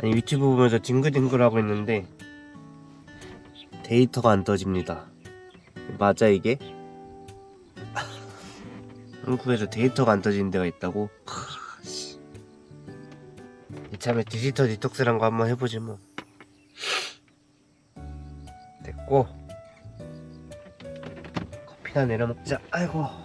아니 유튜브 보면서 뒹굴뒹굴하고 있는데 데이터가 안 떠집니다. 맞아 이게? 한국에서 데이터가 안 떠지는 데가 있다고? 이참에 디지털 디톡스란 거 한번 해보지 뭐. 됐고 커피나 내려 먹자. 아이고.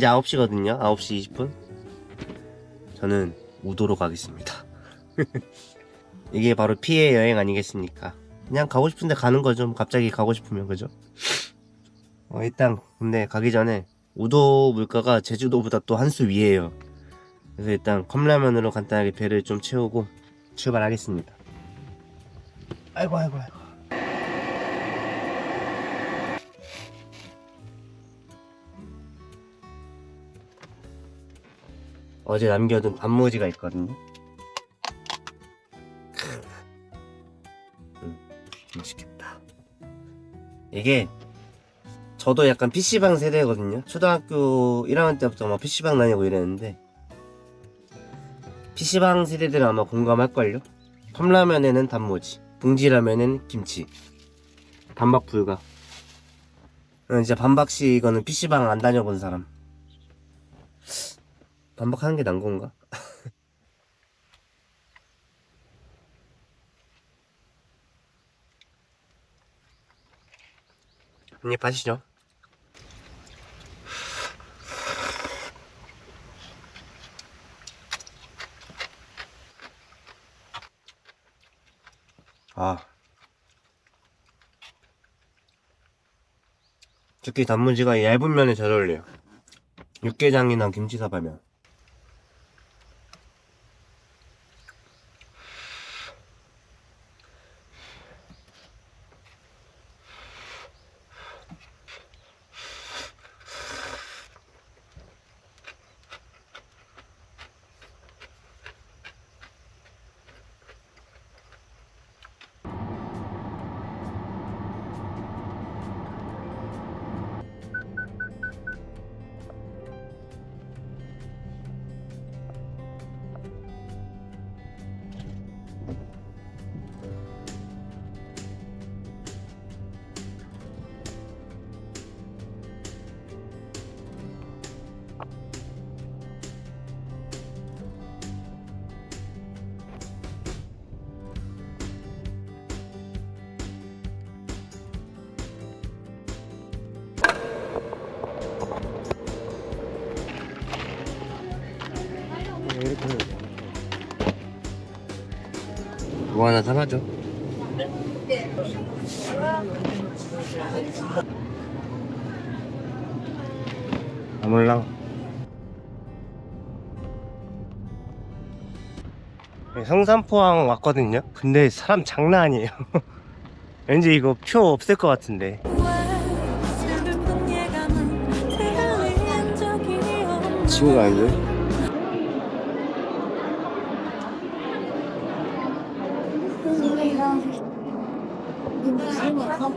이제 9시거든요. 9시 20분. 저는 우도로 가겠습니다. 이게 바로 피해 여행 아니겠습니까? 그냥 가고 싶은데 가는 거죠. 갑자기 가고 싶으면 그죠? 어, 일단 근데 가기 전에 우도 물가가 제주도보다 또 한 수 위에요. 그래서 일단 컵라면으로 간단하게 배를 좀 채우고 출발하겠습니다. 아이고 아이고 아이고. 어제 남겨둔 단무지가 있거든요. 음, 맛있겠다. 이게 저도 약간 PC방 세대거든요. 초등학교 1학년 때부터 막 PC방 다니고 이랬는데 PC방 세대들은 아마 공감할걸요? 컵라면에는 단무지, 붕지라면은 김치, 반박 불가. 응, 진짜 반박씨 이거는 PC방 안 다녀본 사람. 반박하는 게 난 건가? 한입 하시죠. 아. 특히 단무지가 얇은 면에 잘 어울려요. 육개장이나 김치사발면. 이렇게 뭐 하나 사가죠. 아몰랑 네, 성산포항 왔거든요. 근데 사람 장난 아니에요. 왠지 이거 표 없을 것 같은데. 예감은 들린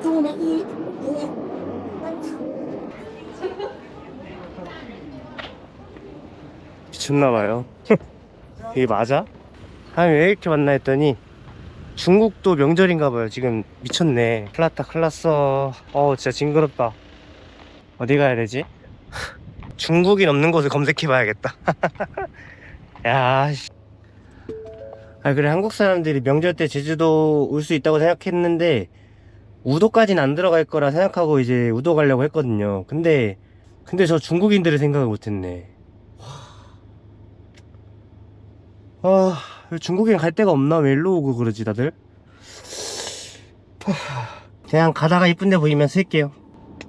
없는 친구가 아닌데? 미쳤나봐요. 이게 맞아? 아니 왜 이렇게 만나 했더니 중국도 명절인가봐요. 지금 미쳤네. 클 났다 클 났어. 어 진짜 징그럽다. 어디 가야 되지? 중국인 없는 곳을 검색해봐야겠다. 야, 씨. 아 그래 한국 사람들이 명절 때 제주도 올 수 있다고 생각했는데 우도까지는 안 들어갈 거라 생각하고 이제 우도 가려고 했거든요. 근데 근데 저 중국인들을 생각을 못했네. 아 중국인 갈 데가 없나 왜 일로 오고 그러지 다들? 하, 그냥 가다가 이쁜데 보이면 쓸게요.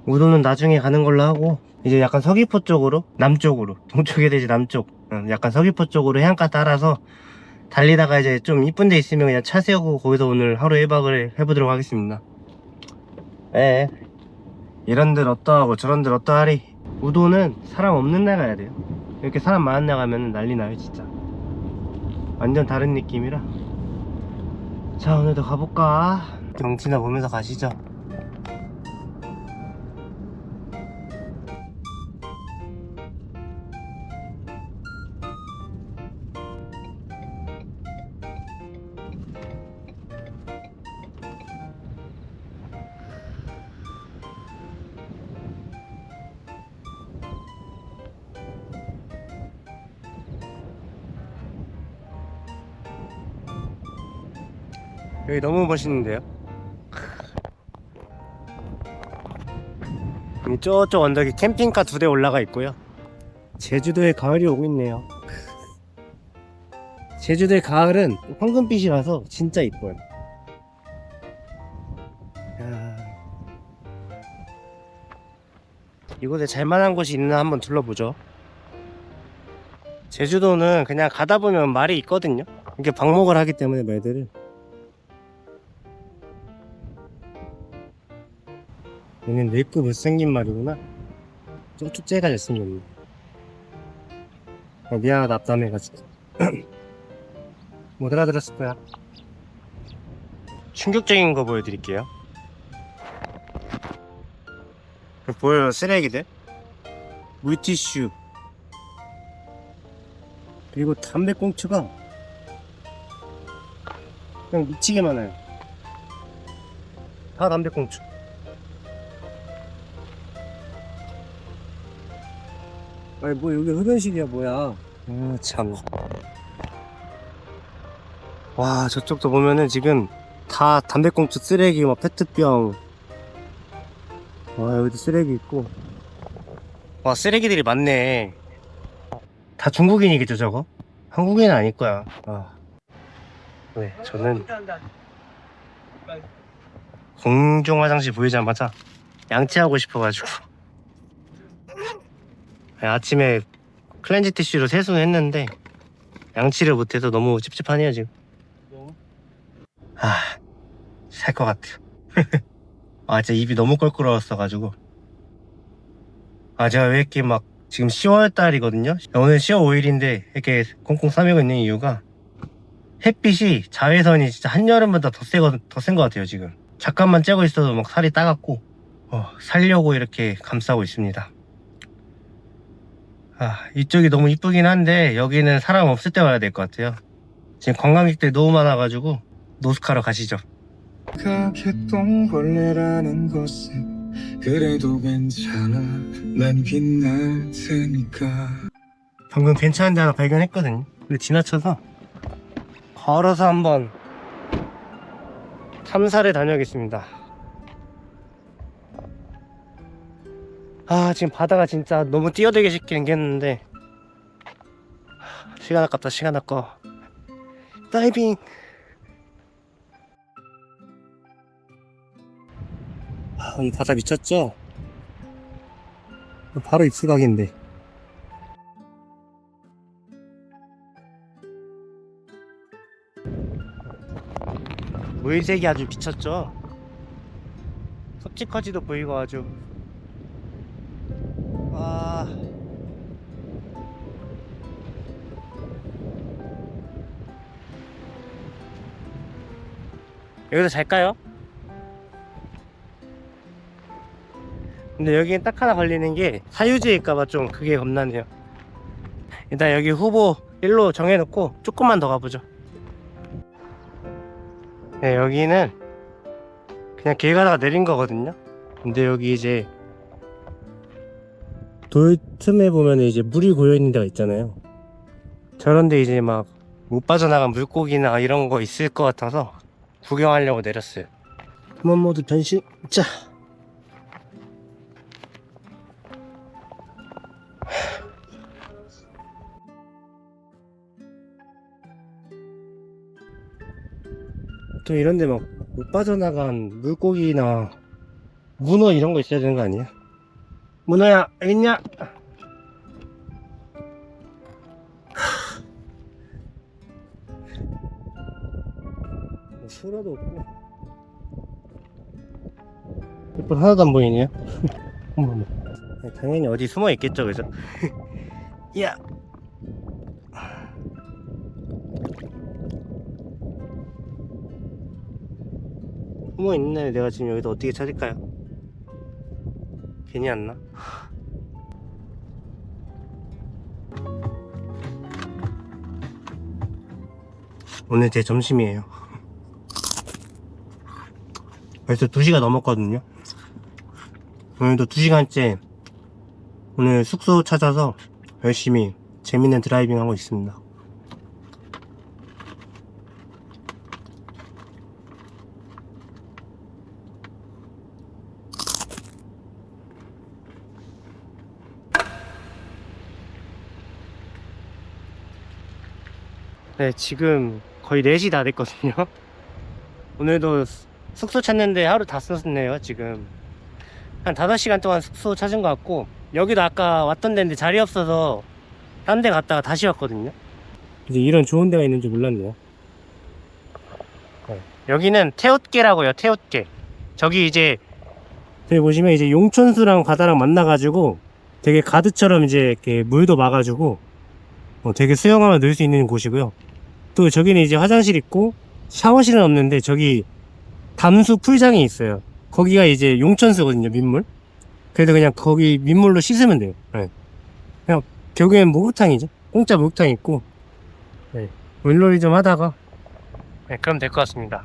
우도는 나중에 가는 걸로 하고 이제 약간 서귀포 쪽으로 남쪽으로 동쪽에 대지 남쪽 응, 약간 서귀포 쪽으로 해안가 따라서 달리다가 이제 좀 이쁜 데 있으면 그냥 차 세우고 거기서 오늘 하루 1박을 해보도록 하겠습니다. 예. 이런 들 어떠하고 저런 들 어떠하리. 우도는 사람 없는 날 가야 돼요. 이렇게 사람 많은 날 가면 난리 나요, 진짜. 완전 다른 느낌이라. 자, 오늘도 가볼까? 경치나 보면서 가시죠. 여기 너무 멋있는데요? 이 저쪽 언덕에 캠핑카 두 대 올라가 있고요. 제주도에 가을이 오고 있네요. 제주도의 가을은 황금빛이라서 진짜 이뻐요. 야. 이곳에 잘만한 곳이 있나 한번 둘러보죠. 제주도는 그냥 가다 보면 말이 있거든요. 이게 방목을 하기 때문에 말들을. 얘는 늙고 못생긴 말이구나. 좀 축제가 잘생겼네. 어, 미안하다, 앞담해가지고. 못 알아들었을 거야. 충격적인 거 보여드릴게요. 보여요, 쓰레기들? 물티슈. 그리고 담배꽁초가 그냥 미치게 많아요. 다 담배꽁초. 아니 뭐 여기 흡연실이야 뭐야. 아 참. 와 저쪽도 보면은 지금 다 담배꽁초 쓰레기 막 페트병. 와 여기도 쓰레기 있고. 와 쓰레기들이 많네. 다 중국인이겠죠 저거? 한국인 은 아닐 거야. 아. 네 저는 공중 화장실 보이자마자 양치하고 싶어가지고. 네, 아침에 클렌즈 티슈로 세수는 했는데 양치를 못해서 너무 찝찝하네요 지금. 아살 것 같아요. 아 진짜 입이 너무 껄끄러웠어가지고. 아 제가 왜 이렇게 막 지금 10월 달이거든요? 오늘 10월 5일인데 이렇게 꽁꽁 싸매고 있는 이유가 햇빛이 자외선이 진짜 한여름보다 더 세거 더센 것 같아요 지금. 잠깐만 쬐고 있어도 막 살이 따갑고 어, 살려고 이렇게 감싸고 있습니다 아, 이쪽이 너무 이쁘긴 한데 여기는 사람 없을 때 와야 될 것 같아요. 지금 관광객들이 너무 많아가지고 노스카로 가시죠. 가게똥벌레라는 것은 그래도 괜찮아 난 빛날 테니까 방금 괜찮은 데 하나 발견했거든요. 근데 지나쳐서 걸어서 한번 탐사를 다녀오겠습니다. 아 지금 바다가 진짜 너무 뛰어들기 쉽게 생겼는데. 하, 시간 아깝다 시간 아까워. 다이빙! 아, 이 바다 미쳤죠? 바로 입수각인데. 모일색이 아주 미쳤죠? 섭지까지도 보이고 아주 와 여기서 잘까요? 근데 여기는 딱 하나 걸리는 게 사유지일까봐 좀 그게 겁나네요 일단 여기 후보 1로 정해놓고 조금만 더 가보죠 네, 여기는 그냥 길 가다가 내린 거거든요. 근데 여기 이제 돌 틈에 보면 이제 물이 고여 있는 데가 있잖아요. 저런데 이제 막 못 빠져나간 물고기나 이런 거 있을 것 같아서 구경하려고 내렸어요. 한번 모두 변신. 자. 또 이런데 막 못 빠져나간 물고기나 문어 이런 거 있어야 되는 거 아니야? 문어야 있냐? 소라도 없고 햇불 하나도 안 보이네요 당연히 어디 숨어 있겠죠 그죠? 야 숨어 있네 내가 지금 여기서 어떻게 찾을까요? 괜히 왔나? 오늘 제 점심이에요. 벌써 2시가 넘었거든요. 오늘도 2시간째 오늘 숙소 찾아서 열심히 재밌는 드라이빙 하고 있습니다. 네, 지금 거의 4시 다 됐거든요. 오늘도 수- 숙소 찾는데 하루 다 썼네요, 지금. 한 5시간 동안 숙소 찾은 것 같고, 여기도 아까 왔던 데인데 자리 없어서 딴 데 갔다가 다시 왔거든요. 이제 이런 좋은 데가 있는 줄 몰랐네요. 네, 여기는 태웃계라고요, 태웃계. 저기 이제, 저기 보시면 이제 용천수랑 바다랑 만나가지고 되게 가드처럼 이제 이렇게 물도 막아주고 어, 되게 수영하면 넣을 수 있는 곳이고요. 또 저기는 이제 화장실 있고 샤워실은 없는데 저기 담수 풀장이 있어요. 거기가 이제 용천수거든요, 민물. 그래서 그냥 거기 민물로 씻으면 돼요. 네. 그냥 결국엔 목욕탕이죠. 공짜 목욕탕 있고 네. 물놀이 좀 하다가 네, 그럼 될 것 같습니다.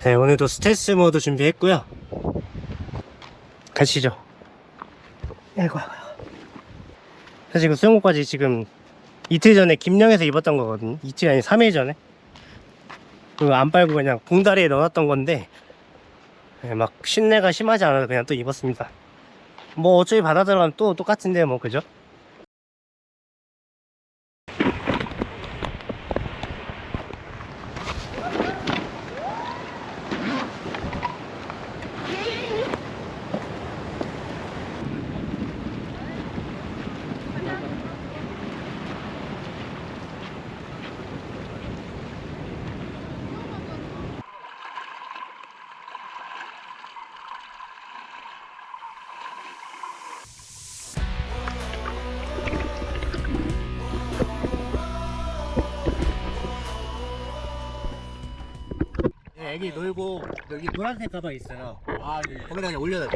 네, 오늘도 스트레스 모드 준비했고요. 가시죠. 아이고, 아이고. 사실 그 수영복까지 지금 이틀 전에 김영에서 입었던 거거든요. 이틀 아니 3일 전에. 그거 안 빨고 그냥 봉다리에 넣어놨던 건데 네, 막 신내가 심하지 않아서 그냥 또 입었습니다. 뭐 어차피 바다 들어가면 또 똑같은데 뭐 그죠? 애기 놀고 여기 노란색 가방 있어요. 아, 거기다 그냥 올려놔.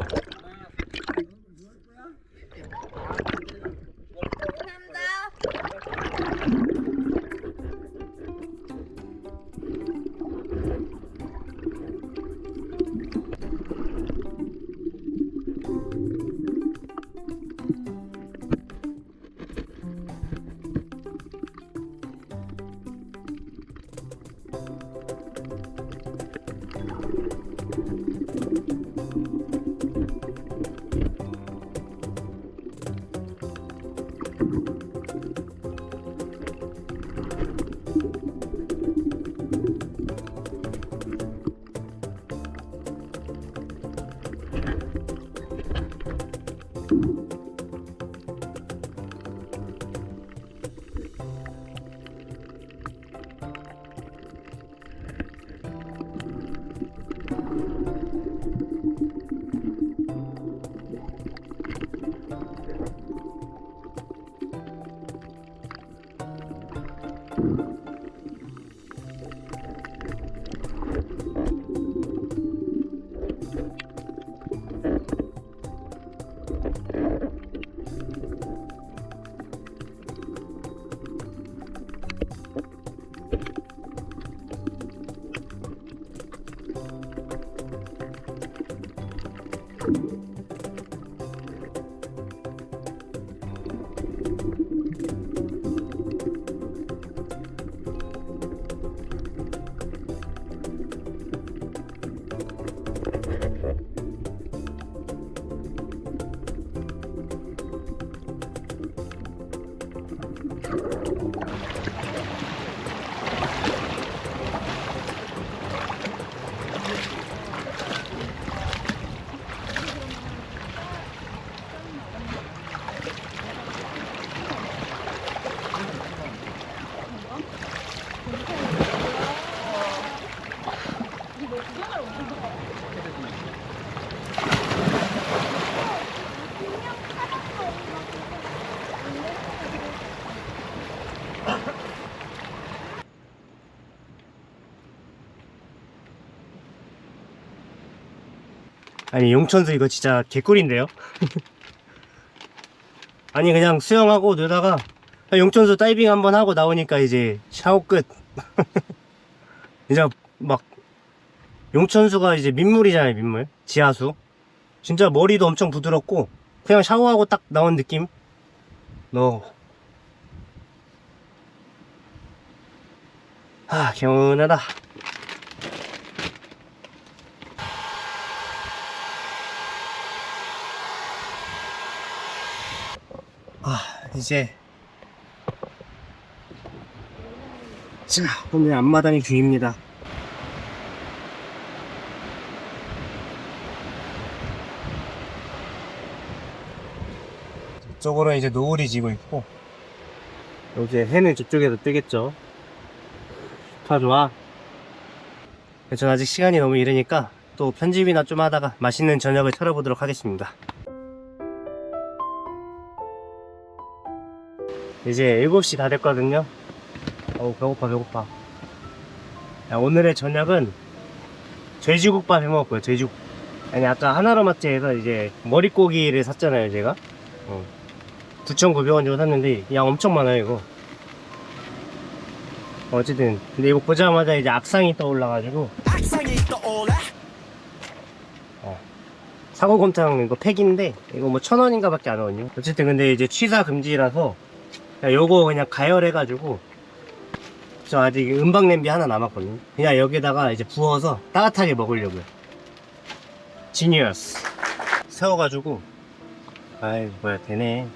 아니 용천수 이거 진짜 개꿀인데요? 아니 그냥 수영하고 놀다가 용천수 다이빙 한번 하고 나오니까 이제 샤워 끝. 이제 막 용천수가 이제 민물이잖아요 민물. 지하수. 진짜 머리도 엄청 부드럽고 그냥 샤워하고 딱 나온 느낌? 너. 아, 개운하다. 아, 이제. 자, 오늘 앞마당이 중입니다. 이쪽으로 이제 노을이 지고 있고, 여기 해는 저쪽에서 뜨겠죠. 좋아 좋아 전 아직 시간이 너무 이르니까 또 편집이나 좀 하다가 맛있는 저녁을 차려보도록 하겠습니다 이제 7시 다 됐거든요. 어우 배고파 배고파. 야, 오늘의 저녁은 돼지국밥 해먹었고요 돼지국. 아니 아까 하나로마트에서 이제 머릿고기를 샀잖아요 제가. 어. 9,900원 주고 샀는데 양 엄청 많아요 이거. 어쨌든 근데 이거 보자마자 이제 악상이 떠올라가지고. 악상이 떠올라? 사골곰탕 이거 팩인데 이거 뭐 천 원인가 밖에 안 하거든요. 어쨌든 근데 이제 취사 금지라서 요거 그냥 가열해가지고 저 아직 은박 냄비 하나 남았거든요. 그냥 여기다가 이제 부어서 따뜻하게 먹으려고요. 지니어스 세워가지고. 아이 뭐야 되네.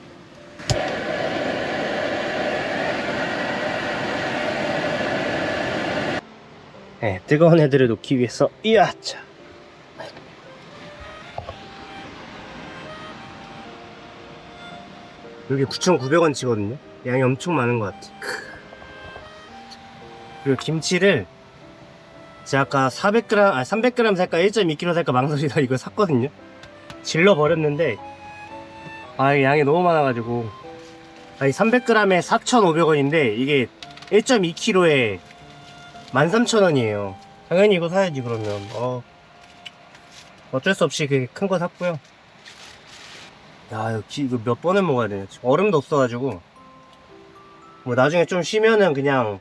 네, 뜨거운 애들을 놓기 위해서. 이야차. 여기 9,900원치거든요 양이 엄청 많은 것 같아 크. 그리고 김치를 제가 아까 400g 아 300g 살까 1.2kg 살까 망설이다 이거 샀거든요 질러 버렸는데 아 양이 너무 많아가지고 아니 300g에 4,500원인데 이게 1.2kg에 13,000원이에요. 당연히 이거 사야지 그러면. 어. 어쩔 수 없이 그 큰 거 샀고요. 야, 이거, 몇 번을 먹어야 되냐. 얼음도 없어가지고. 뭐 나중에 좀 쉬면은 그냥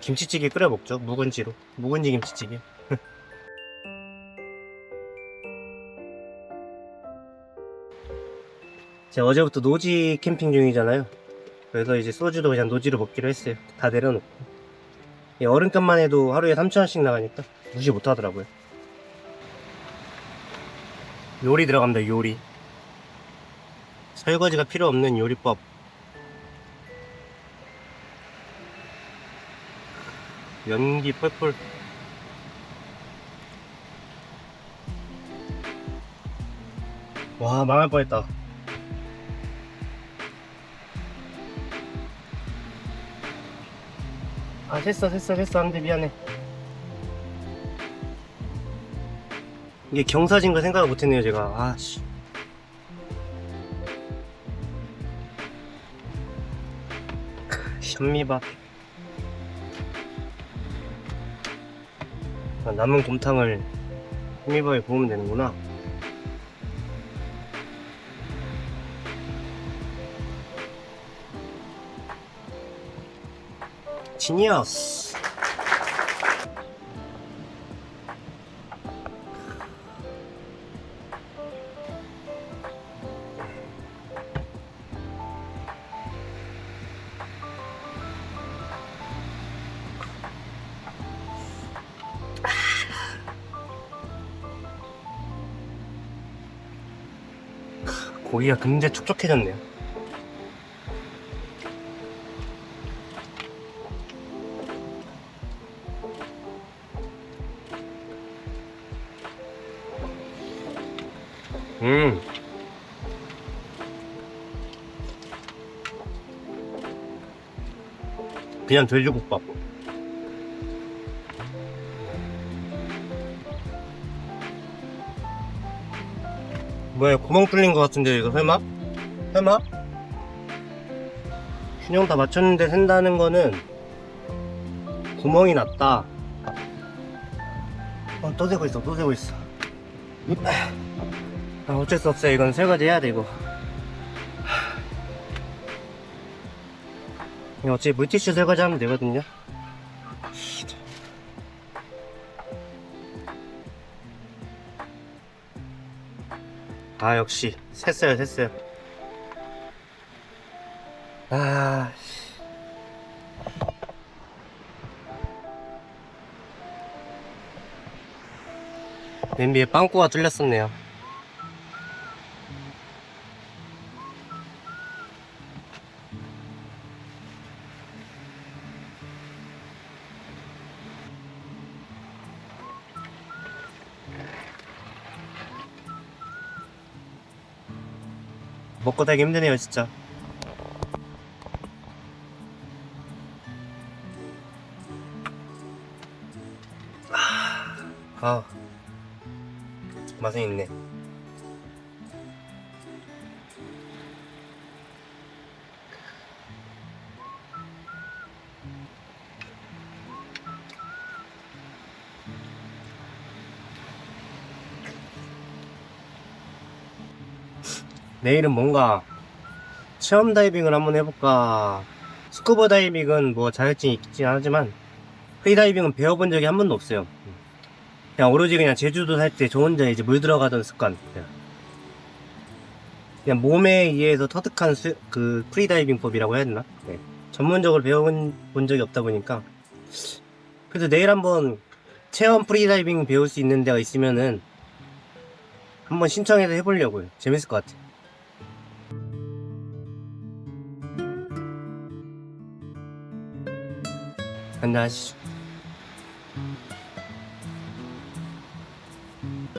김치찌개 끓여 먹죠. 묵은지로. 묵은지 김치찌개. 제가 어제부터 노지 캠핑 중이잖아요. 그래서 이제 소주도 그냥 노지로 먹기로 했어요. 다 내려놓고. 이 어른값만 해도 하루에 3,000원씩 나가니까 무시 못 하더라고요. 요리 들어갑니다, 요리. 설거지가 필요 없는 요리법. 연기 펄펄. 와, 망할 뻔했다. 아 됐어 됐어 됐어. 안돼 미안해. 이게 경사진 거 생각을 못했네요 제가. 아씨. 현미밥 남은 곰탕을 현미밥에 부으면 되는구나. 지니어스 고기가 굉장히 촉촉해졌네요. 음. 그냥 돼지국밥. 뭐야 구멍 뚫린 것 같은데 이거 설마? 설마? 균형 다 맞췄는데 샌다는 거는 구멍이 났다 어, 또 새고 있어 또 새고 있어 아, 어쩔 수 없어요. 이건 설거지 해야 되고. 어차피 물티슈 설거지 하면 되거든요. 아, 역시. 샜어요, 샜어요. 아, 씨. 냄비에 빵꾸가 뚫렸었네요. 먹고 살기 힘드네요, 진짜. 아, 맛은 있네. 내일은 뭔가 체험 다이빙을 한번 해볼까. 스쿠버 다이빙은 뭐 자격증이 있긴 하지만 프리 다이빙은 배워본 적이 한 번도 없어요. 그냥 오로지 그냥 제주도 살 때 저 혼자 이제 물 들어가던 습관. 그냥, 몸에 의해서 터득한 수, 그 프리 다이빙법이라고 해야 되나? 네. 전문적으로 배워본 본 적이 없다 보니까 그래서 내일 한번 체험 프리 다이빙 배울 수 있는 데가 있으면은 한번 신청해서 해보려고요. 재밌을 것 같아요. 안녕하시죠.